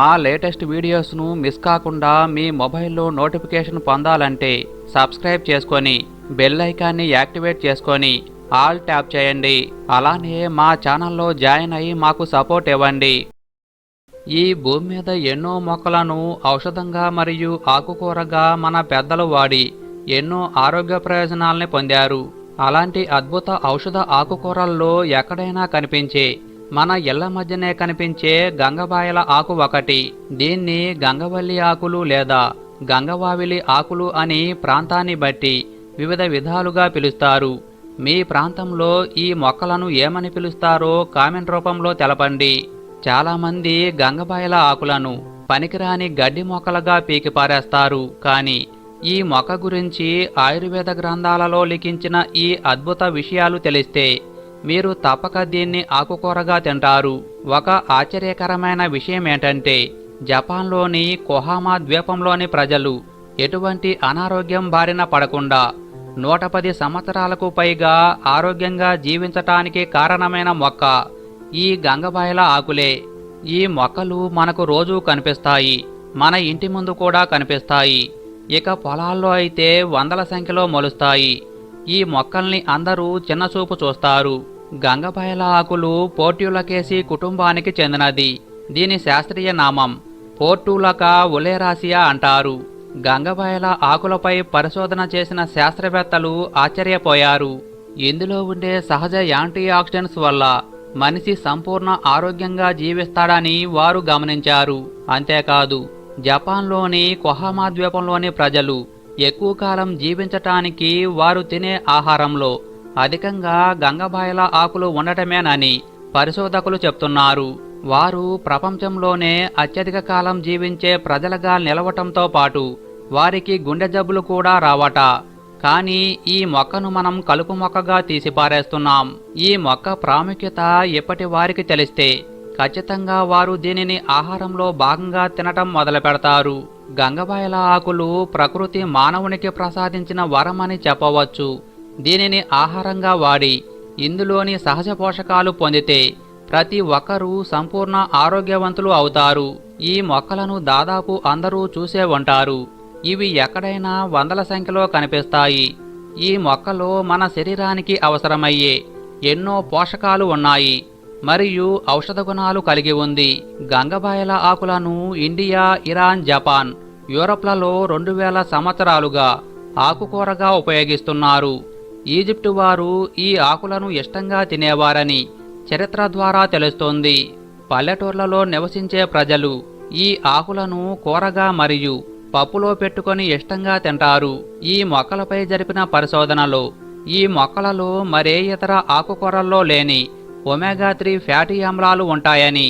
మా latest వీడియోస్ను miss కాకుండా మీ మొబైల్లో నోటిఫికేషన్ పొందాలంటే సబ్స్క్రైబ్ చేసుకొని బెల్ ఐకాన్ని యాక్టివేట్ చేసుకొని ఆల్ ట్యాప్ చేయండి. అలానే మా ఛానల్లో జాయిన్ అయ్యి మాకు సపోర్ట్ ఇవ్వండి. ఈ భూమి మీద ఎన్నో మొక్కలను ఔషధంగా మరియు ఆకుకూరగా మన పెద్దలు వాడి ఎన్నో ఆరోగ్య ప్రయోజనాల్ని పొందారు. అలాంటి అద్భుత ఔషధ ఆకుకూరల్లో ఎక్కడైనా కనిపించే మన ఇళ్ళ మధ్యనే కనిపించే గంగబాయల ఆకు ఒకటి. దీన్ని గంగవల్లి ఆకులు లేదా గంగవావిలి ఆకులు అని ప్రాంతాన్ని బట్టి వివిధ విధాలుగా పిలుస్తారు. మీ ప్రాంతంలో ఈ మొక్కలను ఏమని పిలుస్తారో కామెంట్ రూపంలో తెలపండి. చాలామంది గంగబాయల ఆకులను పనికిరాని గడ్డి మొక్కలుగా పీకిపారేస్తారు. కానీ ఈ మొక్క గురించి ఆయుర్వేద గ్రంథాలలో లిఖించిన ఈ అద్భుత విషయాలు తెలిస్తే మీరు తప్పక దీన్ని ఆకుకూరగా తింటారు. ఒక ఆశ్చర్యకరమైన విషయం ఏంటంటే జపాన్లోని కొహామా ద్వీపంలోని ప్రజలు ఎటువంటి అనారోగ్యం బారిన పడకుండా నూట పది సంవత్సరాలకు పైగా ఆరోగ్యంగా జీవించటానికి కారణమైన మొక్క ఈ గంగబాయల ఆకులే. ఈ మొక్కలు మనకు రోజూ కనిపిస్తాయి. మన ఇంటి ముందు కూడా కనిపిస్తాయి. ఇక పొలాల్లో అయితే వందల సంఖ్యలో మొలుస్తాయి. ఈ మొక్కల్ని అందరూ చిన్నచూపు చూస్తారు. గంగబాయల ఆకులు పోర్ట్యులకేసి కుటుంబానికి చెందినది. దీని శాస్త్రీయ నామం పోర్టులకా ఒలేరాసియా అంటారు. గంగబాయల ఆకులపై పరిశోధన చేసిన శాస్త్రవేత్తలు ఆశ్చర్యపోయారు. ఇందులో ఉండే సహజ యాంటీ ఆక్సిడెంట్స్ వల్ల మనిషి సంపూర్ణ ఆరోగ్యంగా జీవిస్తాడని వారు గమనించారు. అంతేకాదు జపాన్లోని కొహామా ద్వీపంలోని ప్రజలు ఎక్కువ కాలం జీవించటానికి వారు తినే ఆహారంలో అధికంగా గంగబాయల ఆకులు ఉండటమేనని పరిశోధకులు చెప్తున్నారు. వారు ప్రపంచంలోనే అత్యధిక కాలం జీవించే ప్రజలుగా నిలవటంతో పాటు వారికి గుండె జబ్బులు కూడా రావట. కానీ ఈ మొక్కను మనం కలుపు మొక్కగా తీసిపారేస్తున్నాం. ఈ మొక్క ప్రాముఖ్యత ఇప్పటి వారికి తెలిస్తే ఖచ్చితంగా వారు దీనిని ఆహారంలో భాగంగా తినటం మొదలు పెడతారు. గంగబాయల ఆకులు ప్రకృతి మానవునికి ప్రసాదించిన వరమని చెప్పవచ్చు. దీనిని ఆహారంగా వాడి ఇందులోని సహజ పోషకాలు పొందితే ప్రతి ఒక్కరూ సంపూర్ణ ఆరోగ్యవంతులు అవుతారు. ఈ మొక్కలను దాదాపు అందరూ చూసే ఉంటారు. ఇవి ఎక్కడైనా వందల సంఖ్యలో కనిపిస్తాయి. ఈ మొక్కలో మన శరీరానికి అవసరమయ్యే ఎన్నో పోషకాలు ఉన్నాయి. మరియు ఔషధ గుణాలు కలిగి ఉంది. గంగబాయల ఆకులను ఇండియా ఇరాన్ జపాన్ యూరప్లలో రెండు వేల సంవత్సరాలుగా ఆకుకూరగా ఉపయోగిస్తున్నారు. ఈజిప్టు వారు ఈ ఆకులను ఇష్టంగా తినేవారని చరిత్ర ద్వారా తెలుస్తోంది. పల్లెటూర్లలో నివసించే ప్రజలు ఈ ఆకులను కూరగా మరియు పప్పులో పెట్టుకొని ఇష్టంగా తింటారు. ఈ మొక్కలపై జరిపిన పరిశోధనలో ఈ మొక్కలలో మరే ఇతర ఆకుకూరల్లో లేని ఒమేగా త్రీ ఫ్యాటీ ఆమ్లాలు ఉంటాయని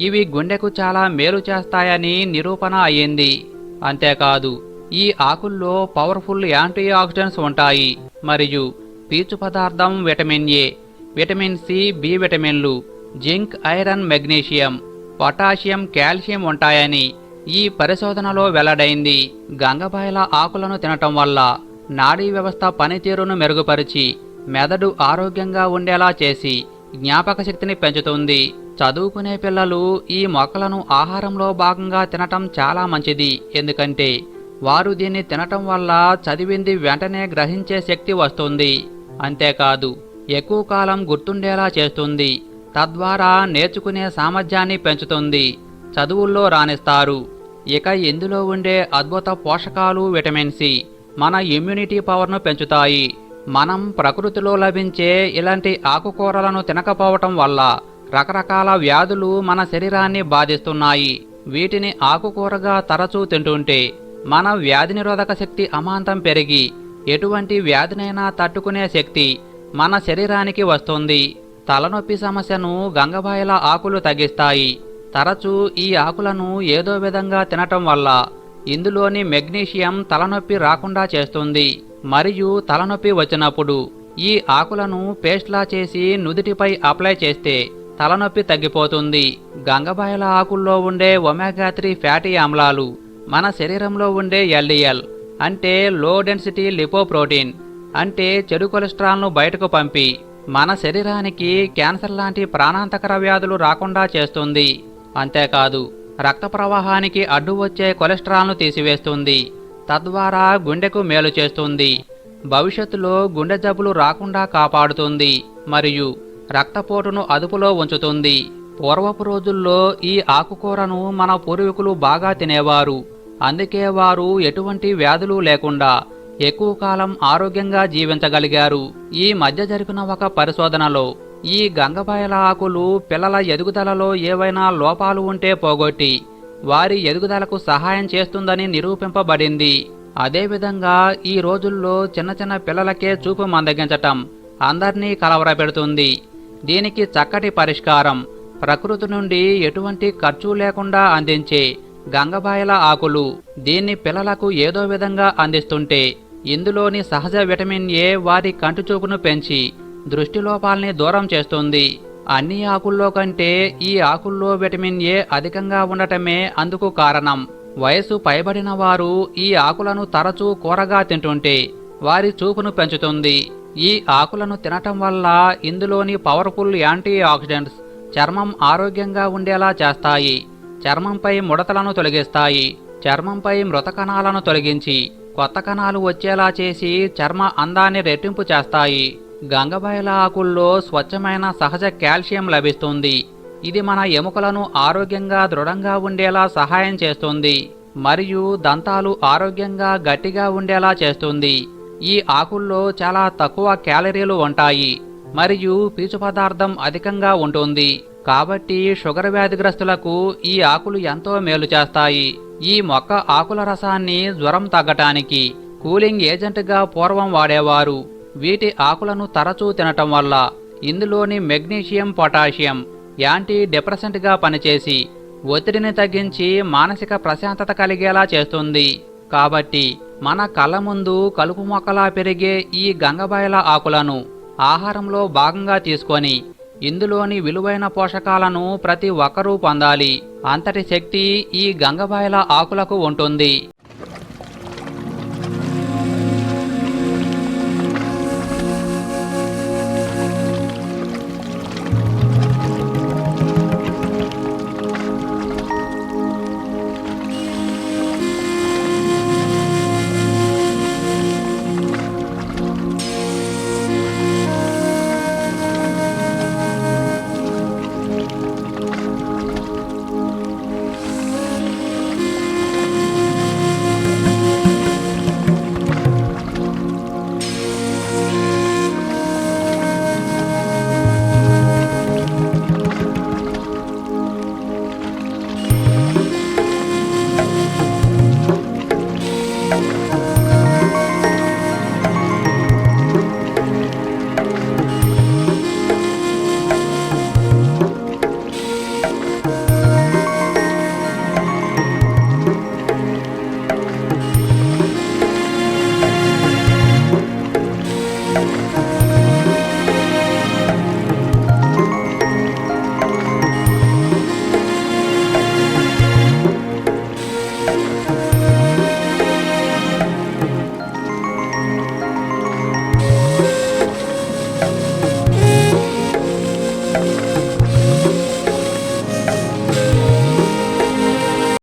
ఇవి గుండెకు చాలా మేలు చేస్తాయని నిరూపణ అయ్యింది. అంతేకాదు ఈ ఆకుల్లో పవర్ఫుల్ యాంటీ ఆక్సిడెంట్స్ ఉంటాయి మరియు పీచు పదార్థం vitamin A vitamin C B విటమిన్లు zinc iron magnesium potassium calcium ఉంటాయని ఈ పరిశోధనలో వెల్లడైంది. గంగబాయల ఆకులను తినటం వల్ల నాడీ వ్యవస్థ పనితీరును మెరుగుపరిచి మెదడు ఆరోగ్యంగా ఉండేలా చేసి జ్ఞాపక శక్తిని పెంచుతుంది. చదువుకునే పిల్లలు ఈ మొక్కలను ఆహారంలో భాగంగా తినటం చాలా మంచిది. ఎందుకంటే వారు దీన్ని తినటం వల్ల చదివింది వెంటనే గ్రహించే శక్తి వస్తుంది. అంతేకాదు ఎక్కువ కాలం గుర్తుండేలా చేస్తుంది. తద్వారా నేర్చుకునే సామర్థ్యాన్ని పెంచుతుంది. చదువుల్లో రాణిస్తారు. ఇక ఇందులో ఉండే అద్భుత పోషకాలు విటమిన్ సి మన ఇమ్యూనిటీ పవర్ను పెంచుతాయి. మనం ప్రకృతిలో లభించే ఇలాంటి ఆకుకూరలను తినకపోవటం వల్ల రకరకాల వ్యాధులు మన శరీరాన్ని బాధిస్తున్నాయి. వీటిని ఆకుకూరగా తరచూ తింటుంటే మన వ్యాధి నిరోధక శక్తి అమాంతం పెరిగి ఎటువంటి వ్యాధినైనా తట్టుకునే శక్తి మన శరీరానికి వస్తుంది. తలనొప్పి సమస్యను గంగబాయల ఆకులు తగ్గిస్తాయి. తరచూ ఈ ఆకులను ఏదో విధంగా తినటం వల్ల ఇందులోని మెగ్నీషియం తలనొప్పి రాకుండా చేస్తుంది. మరియు తలనొప్పి వచ్చినప్పుడు ఈ ఆకులను పేస్ట్లా చేసి నుదుటిపై అప్లై చేస్తే తలనొప్పి తగ్గిపోతుంది. గంగబాయల ఆకుల్లో ఉండే ఒమేగా త్రీ ఫ్యాటీ ఆమ్లాలు మన శరీరంలో ఉండే ఎల్డిఎల్ అంటే లో డెన్సిటీ లిపోప్రోటీన్ అంటే చెడు కొలెస్ట్రాల్ను బయటకు పంపి మన శరీరానికి క్యాన్సర్ లాంటి ప్రాణాంతకర వ్యాధులు రాకుండా చేస్తుంది. అంతేకాదు రక్త ప్రవాహానికి అడ్డు వచ్చే కొలెస్ట్రాల్ను తీసివేస్తుంది. తద్వారా గుండెకు మేలు చేస్తుంది. భవిష్యత్తులో గుండె జబ్బులు రాకుండా కాపాడుతుంది మరియు రక్తపోటును అదుపులో ఉంచుతుంది. పూర్వపు రోజుల్లో ఈ ఆకుకూరను మన పూర్వీకులు బాగా తినేవారు. అందుకే వారు ఎటువంటి వ్యాధులు లేకుండా ఎక్కువ కాలం ఆరోగ్యంగా జీవించగలిగారు. ఈ మధ్య జరిపిన ఒక పరిశోధనలో ఈ గంగబాయల ఆకులు పిల్లల ఎదుగుదలలో ఏవైనా లోపాలు ఉంటే పోగొట్టి వారి ఎదుగుదలకు సహాయం చేస్తుందని నిరూపింపబడింది. అదేవిధంగా ఈ రోజుల్లో చిన్న చిన్న పిల్లలకే చూపు మందగించటం అందర్నీ కలవరపెడుతుంది. దీనికి చక్కటి పరిష్కారం. ప్రకృతి నుండి ఎటువంటి ఖర్చు లేకుండా అందించే గంగబాయల ఆకులు దీన్ని పిల్లలకు ఏదో విధంగా అందిస్తుంటే ఇందులోని సహజ విటమిన్ ఏ వారి కంటి చూపును పెంచి దృష్టిలోపాల్ని దూరం చేస్తుంది. అన్ని ఆకుల్లో కంటే ఈ ఆకుల్లో విటమిన్ ఏ అధికంగా ఉండటమే అందుకు కారణం. వయసు పైబడిన వారు ఈ ఆకులను తరచూ కూరగా తింటుంటే వారి చూపును పెంచుతుంది. ఈ ఆకులను తినటం వల్ల ఇందులోని పవర్ఫుల్ యాంటీ ఆక్సిడెంట్స్ చర్మం ఆరోగ్యంగా ఉండేలా చేస్తాయి. చర్మంపై ముడతలను తొలగిస్తాయి. చర్మంపై మృత కణాలను తొలగించి కొత్త కణాలు వచ్చేలా చేసి చర్మ అందాన్ని రెట్టింపు చేస్తాయి. గంగబాయల ఆకుల్లో స్వచ్ఛమైన సహజ కాల్షియం లభిస్తుంది. ఇది మన ఎముకలను ఆరోగ్యంగా దృఢంగా ఉండేలా సహాయం చేస్తుంది. మరియు దంతాలు ఆరోగ్యంగా గట్టిగా ఉండేలా చేస్తుంది. ఈ ఆకుల్లో చాలా తక్కువ క్యాలరీలు ఉంటాయి. మరియు పీచు పదార్థం అధికంగా ఉంటుంది. కాబట్టి షుగర్ వ్యాధిగ్రస్తులకు ఈ ఆకులు ఎంతో మేలు చేస్తాయి. ఈ మొక్క ఆకుల రసాన్ని జ్వరం తగ్గటానికి కూలింగ్ ఏజెంట్గా పూర్వం వాడేవారు. వీటి ఆకులను తరచూ తినటం వల్ల ఇందులోని మెగ్నీషియం పొటాషియం యాంటీ డిప్రెసెంట్గా పనిచేసి ఒత్తిడిని తగ్గించి మానసిక ప్రశాంతత కలిగేలా చేస్తుంది. కాబట్టి మన కళ్ళ ముందు కలుపు మొక్కలా పెరిగే ఈ గంగబాయల ఆకులను ఆహారంలో భాగంగా తీసుకొని ఇందులోని విలువైన పోషకాలను ప్రతి ఒక్కరూ పొందాలి. అంతటి శక్తి ఈ గంగబాయల ఆకులకు ఉంటుంది.